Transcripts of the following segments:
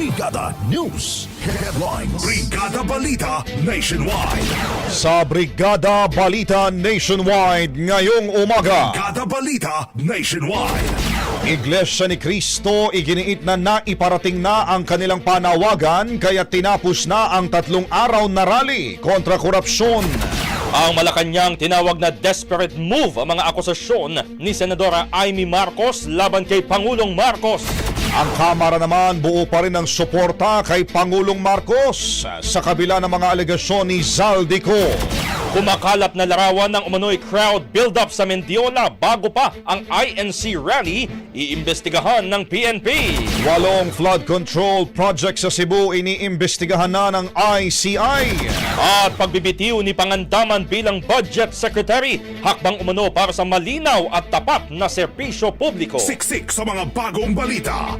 Brigada News Headlines. Brigada Balita Nationwide. Sa Brigada Balita Nationwide ngayong umaga, Brigada Balita Nationwide. Iglesia ni Cristo iginiit na naiparating na ang kanilang panawagan kaya tinapos na ang tatlong araw na rally kontra korupsyon. Ang Malacanang tinawag na desperate move ang mga akusasyon ni Senadora Amy Marcos laban kay Pangulong Marcos. Ang Kamara naman buo pa rin ang suporta kay Pangulong Marcos sa kabila ng mga alegasyon ni Zaldico. Kumakalap na larawan ng umano'y crowd build-up sa Mendiola bago pa ang INC rally, iimbestigahan ng PNP. Walong flood control project sa Cebu iniimbestigahan na ng ICI. At pagbibitiw ni Pangandaman bilang Budget Secretary, hakbang umano para sa malinaw at tapat na serbisyo publiko. Siksik sa mga bagong balita.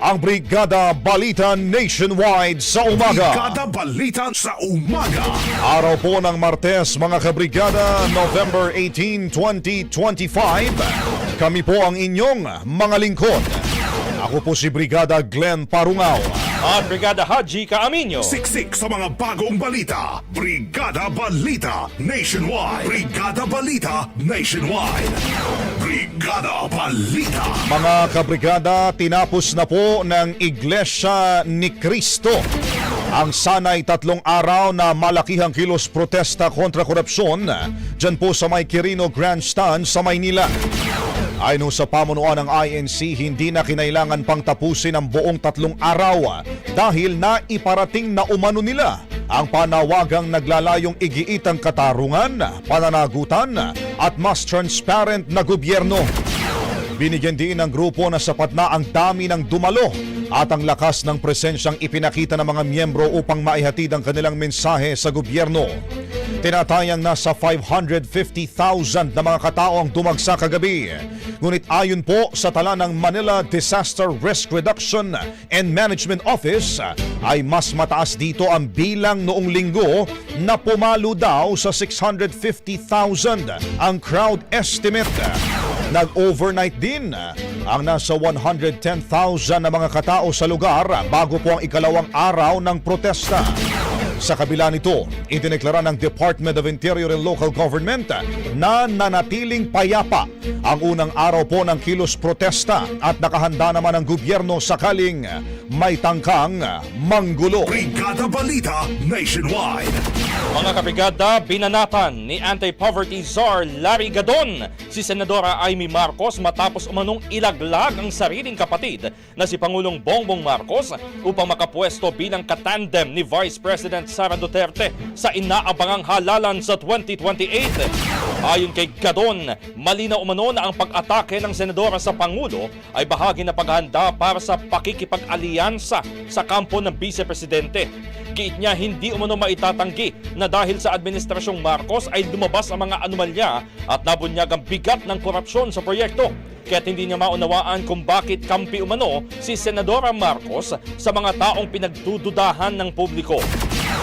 ang Brigada Balita Nationwide sa umaga. Brigada Balita sa umaga. Araw po ng Martes mga kabrigada, November 18, 2025. Kami po ang inyong mga lingkod. Ako po si Brigada Glenn Parungaw. At Brigada Haji Kaaminyo. Siksik sa mga bagong balita. Brigada Balita Nationwide. Brigada Balita Nationwide. Brigada Balita. Mga kabrigada, tinapos na po ng Iglesia ni Cristo ang sanay tatlong araw na malakihang kilos protesta kontra korupsyon dyan po sa may Quirino Grandstand sa Maynila. Ayon sa pamunuan ng INC, hindi na kinailangan pang tapusin ang buong tatlong araw dahil na iparating na umano nila ang panawagang naglalayong igiitang katarungan, pananagutan at mas transparent na gobyerno. Binigyan din ng grupo na sapat na ang dami ng dumalo at ang lakas ng presensyang ipinakita ng mga miyembro upang maihatid ang kanilang mensahe sa gobyerno. Tinatayang nasa 550,000 na mga katao ang dumagsa kagabi. Ngunit ayon po sa tala ng Manila Disaster Risk Reduction and Management Office, ay mas mataas dito ang bilang noong linggo na pumalo daw sa 650,000 ang crowd estimate. Nag-overnight din ang nasa 110,000 na mga katao sa lugar bago po ang ikalawang araw ng protesta. Sa kabila nito, idineklara ng Department of Interior and Local Government na nanatiling payapa ang unang araw po ng kilos protesta at nakahanda naman ang gobyerno sakaling may tangkang manggulo. Brigada Balita Nationwide. Mga kabrigada, binanatan ni Anti-Poverty Czar Larry Gadon si Senadora Amy Marcos matapos umanong ilaglag ang sariling kapatid na si Pangulong Bongbong Marcos upang makapwesto bilang katandem ni Vice President Sara Duterte sa inaabangang halalan sa 2028. Ayon kay Gadon, malinaw umano na ang pag-atake ng senadora sa Pangulo ay bahagi na paghahanda para sa pakikipag-alyansa sa kampo ng Vice Presidente. Giit niya hindi umano maitatanggi na dahil sa administrasyong Marcos ay lumabas ang mga anomalya at nabunyag ang bigat ng korupsyon sa proyekto. Kaya't hindi niya maunawaan kung bakit kampi umano si Senadora Marcos sa mga taong pinagdududahan ng publiko.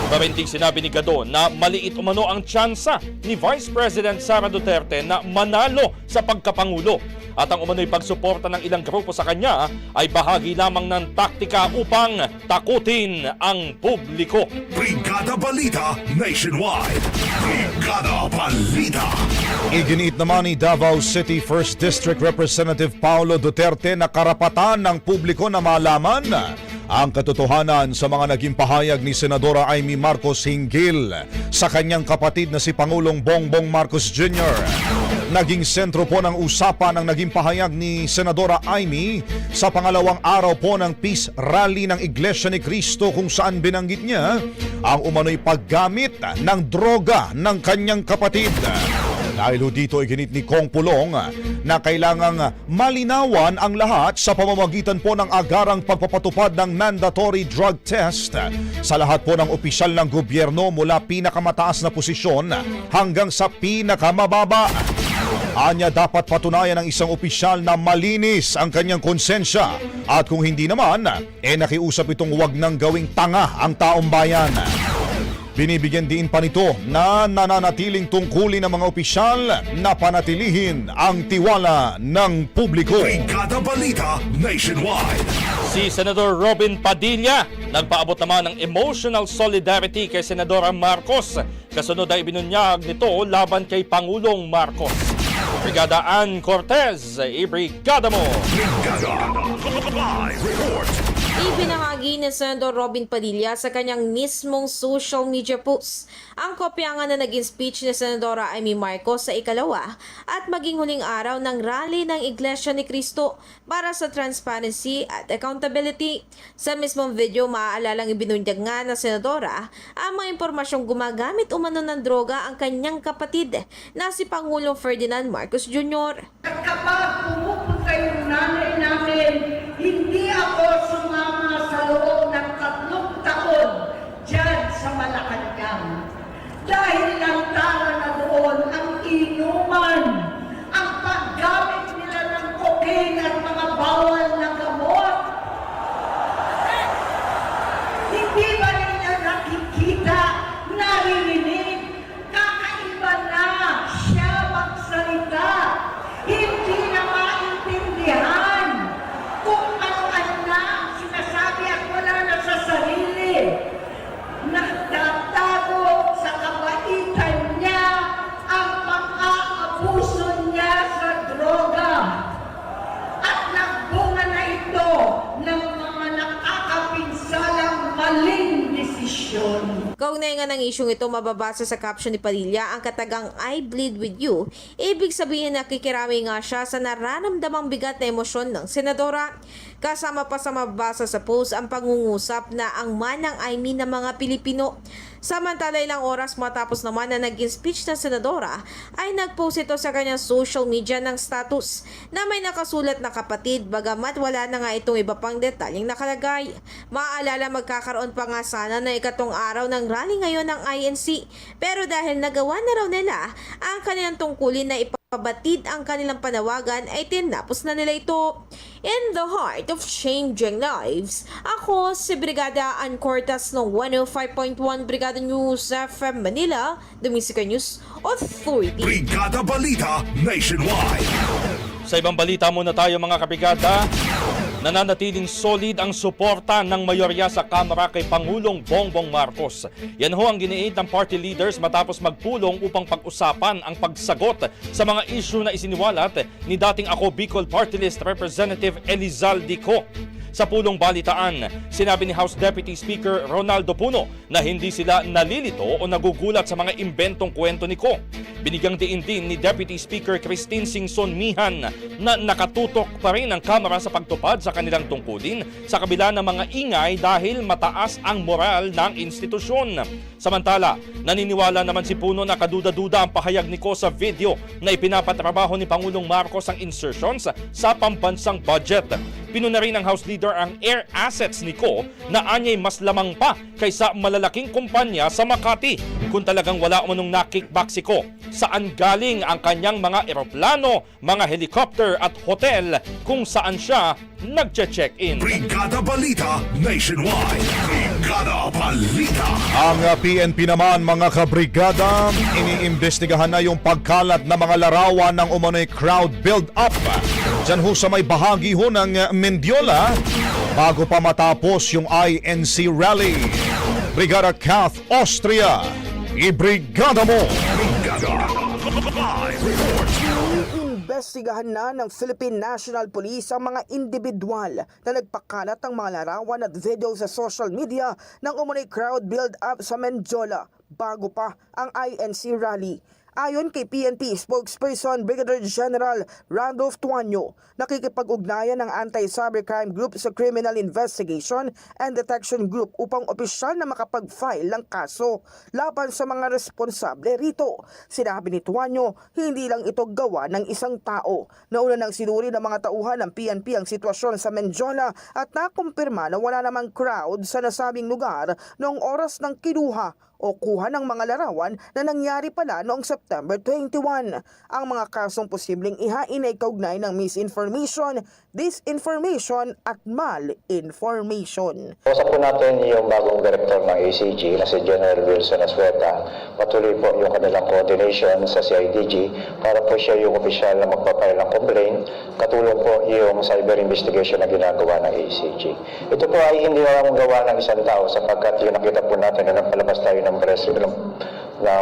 Parinting sinabi ni Gadon na maliit umano ang tsansa ni Vice President Sara Duterte na manalo sa pagkapangulo at ang umano'y pagsuporta ng ilang grupo sa kanya ay bahagi lamang ng taktika upang takutin ang publiko. Brigada Balita Nationwide. Brigada Balita. Iginiit naman ni Davao City 1st District Representative Paulo Duterte na karapatan ng publiko na malaman ang katotohanan sa mga naging pahayag ni Senadora Amy Marcos hinggil sa kanyang kapatid na si Pangulong Bongbong Marcos Jr. Naging sentro po ng usapan ang naging pahayag ni Senadora Amy sa pangalawang araw po ng Peace Rally ng Iglesia ni Cristo kung saan binanggit niya ang umano'y paggamit ng droga ng kanyang kapatid. Dahil ho dito iginit ni Kong Pulong na kailangang malinawan ang lahat sa pamamagitan po ng agarang pagpapatupad ng mandatory drug test sa lahat po ng opisyal ng gobyerno mula pinakamataas na posisyon hanggang sa pinakamababa. Anya dapat patunayan ng isang opisyal na malinis ang kanyang konsensya at kung hindi naman, eh nakiusap itong huwag nang gawing tanga ang taong bayan. Binibigyan din pa nito na nananatiling tungkulin ng mga opisyal na panatilihin ang tiwala ng publiko. Brigada Balita Nationwide. Si Senador Robin Padilla nagpaabot naman ng emotional solidarity kay Senadora Marcos. Kasunod ay binunyag nito laban kay Pangulong Marcos. Brigada Ann Cortez, ibrigada mo! Brigada Live Report. Ibinahagi ni Senador Robin Padilla sa kanyang mismong social media post ang kopya nga na naging speech ni Senadora Amy Marcos sa ikalawa at maging huling araw ng rally ng Iglesia ni Cristo para sa transparency at accountability. Sa mismong video, maaalalang ibinunyag nga na Senadora ang mga impormasyong gumagamit umano ng droga ang kanyang kapatid na si Pangulong Ferdinand Marcos Jr. Kapag pumupunta yung nanay namin, hindi ako sumama sa loob ng tatlong taon dyan sa Malacanang. Dahil lang tara na doon ang inuman, ang paggamit nila ng cocaine at mga bawal na gamot. Hindi ba ninyo nakikita, naririnig, kakaiba na siya magsalita. Hindi na maintindihan kung ano desisyon. Kaugnay nga ng isyong ito, mababasa sa caption ni Padilla ang katagang I bleed with you. Ibig sabihin nakikirami nga siya sa nararamdamang bigat na emosyon ng senadora. Kasama pa sa mababasa sa post ang pangungusap na ang manang I mean ng mga Pilipino. Samantala ilang oras matapos naman na naging speech ng senadora ay nagpost ito sa kanyang social media ng status na may nakasulat na kapatid bagamat wala na nga itong iba pang detalyeng nakalagay. Maaalala magkakaroon pa nga sana na ikatong araw ng rally ngayon ng INC pero dahil nagawa na raw nila ang kanilang tungkulin na ipabatid ang kanilang panawagan ay tinapos na nila ito. In the heart of changing lives, ako si Brigada Ann Cortas ng 105.1 Brigada News FM Manila, Domisika News Authority. Brigada Balita Nationwide. Sa ibang balita muna tayo mga kabrigada, nananatiling solid ang suporta ng mayorya sa Kamara kay Pangulong Bongbong Marcos. Yan ho ang giniit ng party leaders matapos magpulong upang pag-usapan ang pagsagot sa mga issue na isiniwalat ni dating ako Bicol Party List Representative Elizalde Co. Sa pulong balitaan, sinabi ni House Deputy Speaker Ronaldo Puno na hindi sila nalilito o nagugulat sa mga imbentong kwento ni Ko. Binigyang diin din ni Deputy Speaker Christine Singson Mihan na nakatutok pa rin ang Kamara sa pagtupad sa kanilang tungkulin sa kabila ng mga ingay dahil mataas ang moral ng institusyon. Samantala, naniniwala naman si Puno na kaduda-duda ang pahayag ni Ko sa video na ipinapatrabaho ni Pangulong Marcos ang insertions sa pambansang budget. Pinuna rin ng House Leader ang air assets ni Ko na anyay mas lamang pa kaysa malalaking kumpanya sa Makati. Kung talagang wala umanong nakickback si Ko, saan galing ang kanyang mga eroplano, mga helicopter at hotel kung saan siya nagche-check-in. Brigada Balita Nationwide. Brigada Balita. Ang PNP naman mga kabrigada, iniimbestigahan na yung pagkalat na mga larawan ng umano'y crowd build-up. Diyan ho sa may bahagi ho ng uh, Mendiola bago pa matapos yung INC rally. Brigada Kath Austria, ibrigada mo! Brigada. Iniimbestigahan na ng Philippine National Police ang mga individual na nagpakalat ng mga larawan at video sa social media ng umunay crowd build-up sa Menjola bago pa ang INC rally. Ayon kay PNP spokesperson Brigadier General Randolph Tuanyo, nakikipag-ugnayan ng Anti-Cybercrime Group sa Criminal Investigation and Detection Group upang opisyal na makapag-file ng kaso laban sa mga responsable rito. Sinabi ni Tuanyo, hindi lang ito gawa ng isang tao. Nauna nang sinuri ng mga tauhan ng PNP ang sitwasyon sa Menjola at nakumpirma na wala namang crowd sa nasabing lugar noong oras ng kinuha o kuha ng mga larawan na nangyari pala noong September 21. Ang mga kasong posibleng ihain ay kaugnay ng misinformation, disinformation at malinformation. Kausap po natin yung bagong director ng ACG na si General Wilson Asweta. Patuloy po yung kanilang coordination sa CIDG para po siya yung opisyal na magpapile ng complaint. Katulong po yung cyber investigation na ginagawa ng ACG. Ito po ay hindi lang gawa ng isang tao sapagkat yung nakita po natin na napalabas tayo ng press, ng,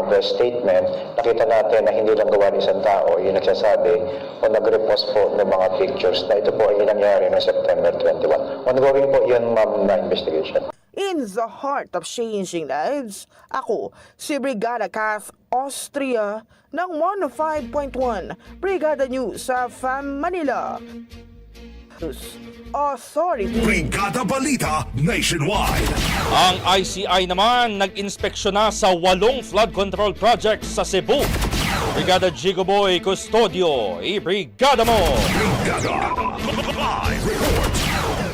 press statement, nakita natin na hindi lang gawa ng isang tao yung nagsasabi o nag-repost po ng mga pictures na ito po ay nangyari noong September 21. Ongoing po yun ma'am na investigation. In the heart of changing lives, ako si Brigada Kath Austria ng 105.1 Brigada News sa FAM Manila. Authority. Brigada Balita Nationwide. Ang ICI naman nag-inspeksyon na sa walong flood control projects sa Cebu. Brigada Jigoboy Custodio, i-brigada mo! Brigada. Live report.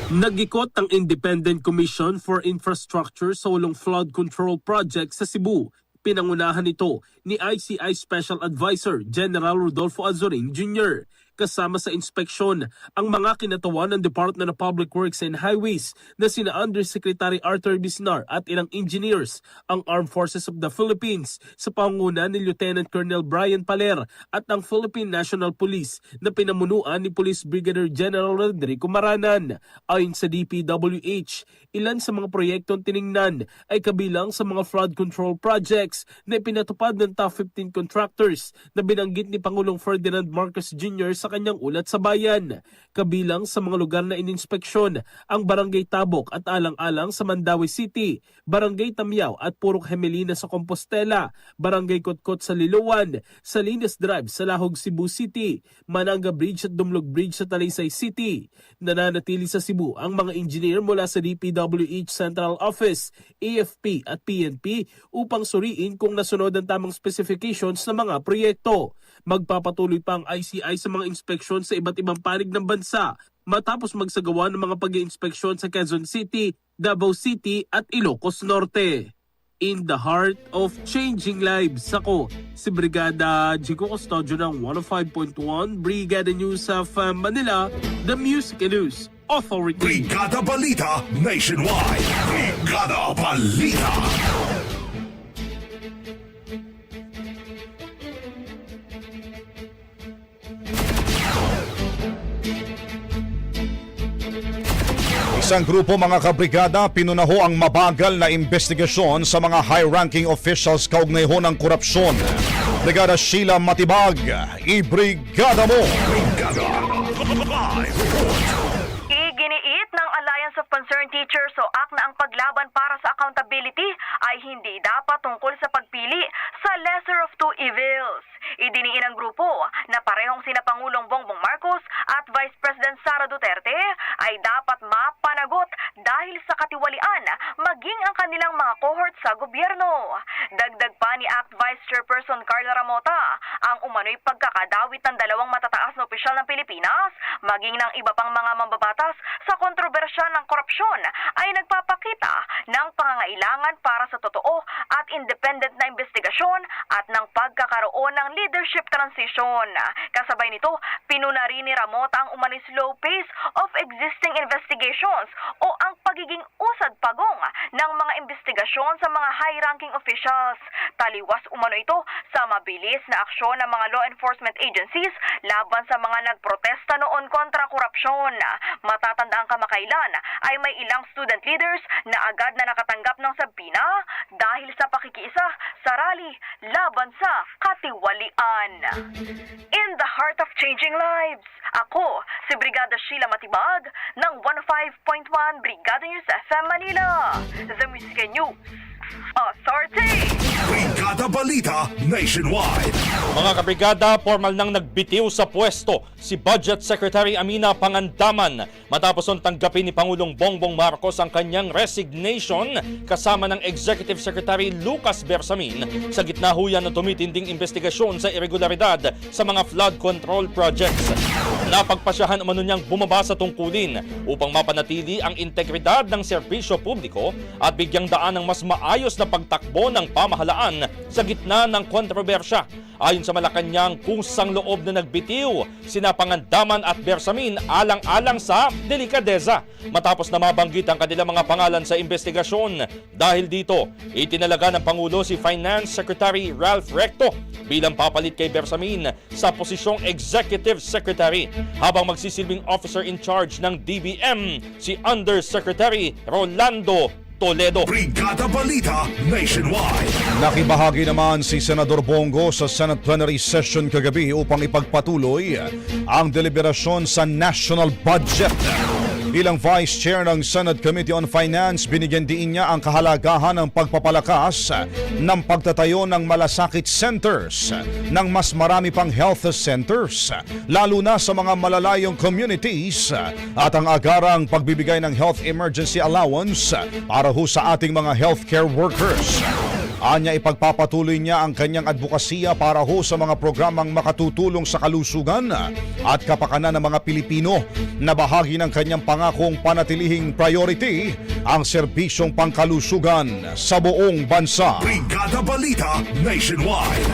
Nagikot ang Independent Commission for Infrastructure sa walong flood control project sa Cebu. Pinangunahan ito ni ICI Special Advisor General Rodolfo Azorin Jr. Kasama sa inspeksyon ang mga kinatawan ng Department of Public Works and Highways na sina Undersecretary Arthur Bisnar at ilang engineers, ang Armed Forces of the Philippines sa pangunguna ni Lieutenant Colonel Brian Paler at ang Philippine National Police na pinamunuan ni Police Brigadier General Rodrigo Maranan. Ayon sa DPWH, ilan sa mga proyektong tiningnan ay kabilang sa mga flood control projects na ipinatupad ng top 15 contractors na binanggit ni Pangulong Ferdinand Marcos Jr. sa kanyang ulat sa bayan. Kabilang sa mga lugar na ininspeksyon ang Barangay Tabok at Alang-Alang sa Mandawi City, Barangay Tamyaw at Purok Hemelina sa Compostela, Barangay Kotkot sa Liloan, Salinas Drive sa Lahog, Cebu City, Mananga Bridge at Dumlog Bridge sa Talisay City. Nananatili sa Cebu ang mga engineer mula sa DPWH Central Office, AFP at PNP upang suriin kung nasunod ang tamang specifications ng mga proyekto. Magpapatuloy pa ang ICI sa mga inspeksyon sa iba't ibang panig ng bansa matapos magsagawa ng mga pag inspeksyon sa Quezon City, Davao City at Ilocos Norte. In the heart of changing lives, ako si Brigada Jico Custodio ng 105.1 Brigada News of Manila, the Music News Authority. Brigada Balita Nationwide. Brigada Balita. Isang grupo mga kabrigada pinunaho ang mabagal na investigasyon sa mga high-ranking officials kaugnay ho ng korupsyon. Brigada Sheila Matibag, ibrigada mo! Brigada. Iginiit ng Alliance of Concerned Teachers o ACT na ang paglaban para sa accountability ay hindi dapat tungkol sa pagpili sa lesser of two evils. Idiniin ng grupo na parehong sina Pangulong Bongbong Marcos at Vice President Sara Duterte ay dapat mapanagot dahil sa katiwalian maging ang kanilang mga cohort sa gobyerno. Dagdag pa ni ACT Vice Chairperson Carla Ramota ang umano'y pagkakadawit ng dalawang matataas na opisyal ng Pilipinas maging ng iba pang mga mambabatas sa kontrobersya ng korupsyon ay nagpapakita ng pangangailangan para sa totoo independent na investigasyon at ng pagkakaroon ng leadership transition. Kasabay nito, pinuna rin ni Ramota ang umano'y slow pace of existing investigations o ang pagiging usad pagong ng mga investigasyon sa mga high-ranking officials. Taliwas umano ito sa mabilis na aksyon ng mga law enforcement agencies laban sa mga nagprotesta noon kontra korupsyon. Matatanda ang kamakailan ay may ilang student leaders na agad na nakatanggap ng sabina dahil sa pakikiisa sa rally laban sa katiwalian. In the heart of changing lives, ako si Brigada Sheila Matibag ng 105.1 Brigada News FM Manila, The Music News Authority. Brigada Balita Nationwide. Mga kabrigada, formal nang nagbitiw sa pwesto si Budget Secretary Amina Pangandaman matapos nung tanggapin ni Pangulong Bongbong Marcos ang kanyang resignation kasama ng Executive Secretary Lucas Bersamin sa gitna huyan ng tumitinding investigasyon sa irregularidad sa mga flood control projects. Napagpasyahan umano niyang bumaba sa tungkulin upang mapanatili ang integridad ng serbisyo publiko at bigyang daan ng mas maayos na pagtakbo ng pamahalaan sa gitna ng kontrobersya. Ayon sa Malacanang, kusang loob na nagbitiw, sina Pangandaman at Bersamin alang-alang sa delikadeza matapos na mabanggit ang kanilang mga pangalan sa investigasyon. Dahil dito, itinalaga ng Pangulo si Finance Secretary Ralph Recto bilang papalit kay Bersamin sa posisyong Executive Secretary habang magsisilbing officer in charge ng DBM si Undersecretary Rolando Toledo. Brigada Balita Nationwide. Nakibahagi naman si Senador Bongo sa Senate Plenary Session kagabi upang ipagpatuloy ang deliberasyon sa national budget. Bilang Vice Chair ng Senate Committee on Finance, binigyan din niya ang kahalagahan ng pagpapalakas ng pagtatayo ng malasakit centers, ng mas marami pang health centers, lalo na sa mga malalayong communities at ang agarang pagbibigay ng health emergency allowance para ho sa ating mga healthcare workers. Anya ipagpapatuloy niya ang kanyang advokasya para ho sa mga programang makatutulong sa kalusugan at kapakanan ng mga Pilipino na bahagi ng kanyang pangakong panatilihing priority ang serbisyong pangkalusugan sa buong bansa. Brigada Balita Nationwide.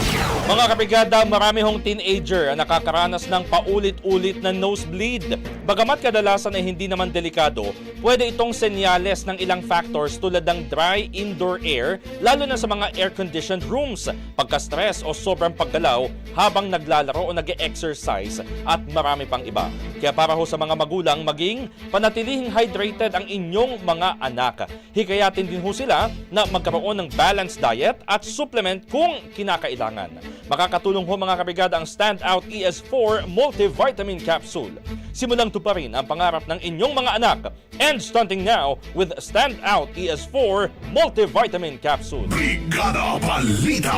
Mga kabrigada, marami hong teenager ang nakakaranas ng paulit-ulit na nosebleed. Bagamat kadalasan ay hindi naman delikado, pwede itong senyales ng ilang factors tulad ng dry indoor air, lalo na sa mga air-conditioned rooms, pagka-stress o sobrang paggalaw habang naglalaro o nag exercise at at marami pang iba. Kaya para ho sa mga magulang maging panatilihing hydrated ang inyong mga anak. Hikayatin din ho sila na magkaroon ng balanced diet at supplement kung kinakailangan. Makakatulong ho mga kabrigada ang Standout ES4 Multivitamin Capsule. Simulang tuparin ang pangarap ng inyong mga anak. End stunting now with Standout ES4 Multivitamin Capsule. Brigada Balita.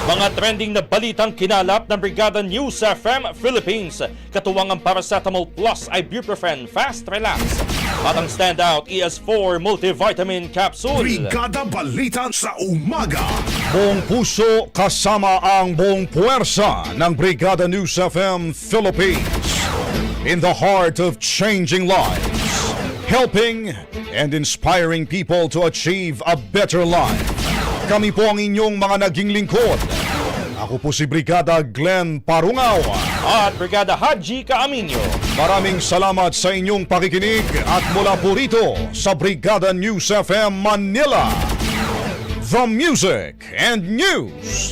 Mga trending na balitang kinalap ng Brigada News FM Philippines. Katuwang ang Paracetamol Plus Ibuprofen Fast Relax. At ang Standout ES4 Multivitamin Capsule. Brigada Balita sa umaga. Buong puso kasama ang buong puwersa ng Brigada News FM Philippines. In the heart of changing lives. Helping and inspiring people to achieve a better life. Kami po ang inyong mga naging lingkod. Ako po si Brigada Glenn Parungaw. At Brigada Haji Kaaminyo. Maraming salamat sa inyong pakikinig at mula po rito sa Brigada News FM Manila. The Music and News